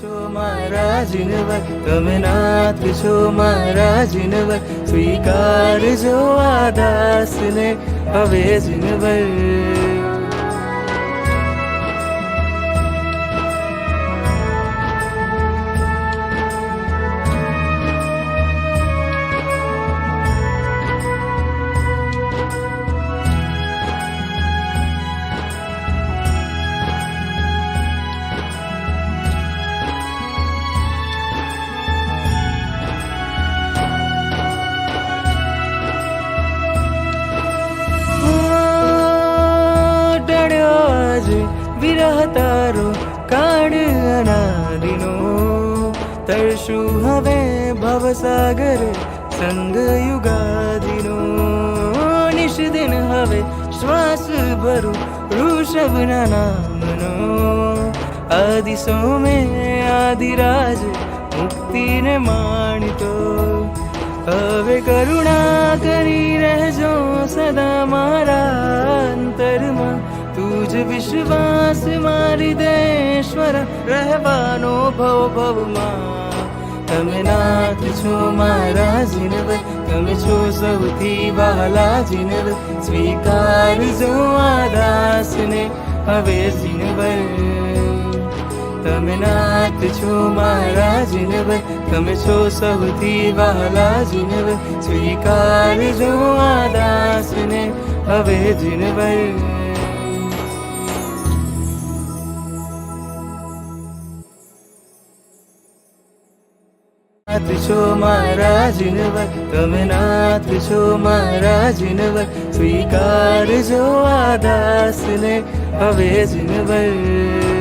છો મારા જીનવર તમે નાથ છો મારા જીનવર સ્વીકારજો આ દાસને હવે જીનવર આજે વિરહ તારો કાળ અનાદિનો. તરશું હવે ભવસાગર સંગ યુગાદિનો. નિષદિન હવે શ્વાસ ભરું ઋષભના નામનો. આદિ સોમે આદિરાજ મુક્તિને માણતો. હવે કરુણા કરી રહેજો સદા મારા અંતરમાં. તુજ વિશ્વાસ મારી દેશ્વર રહેવાનો ભવ ભવમાં તમે નાથ છો મારા જીનવ તમે છો સૌથી વાલા જીનવ સ્વીકારજો આ દાસને હવે જીનવર તમે નાથ છો મારા જીનવ તમે છો સૌથી વાલા જીનવ સ્વીકારજો આ દાસને હવે જીનવર નાથ છો મારા જીનવર તમે નાથ છો મારા જીનવર સ્વીકારજો આ દાસને હવે જીનવર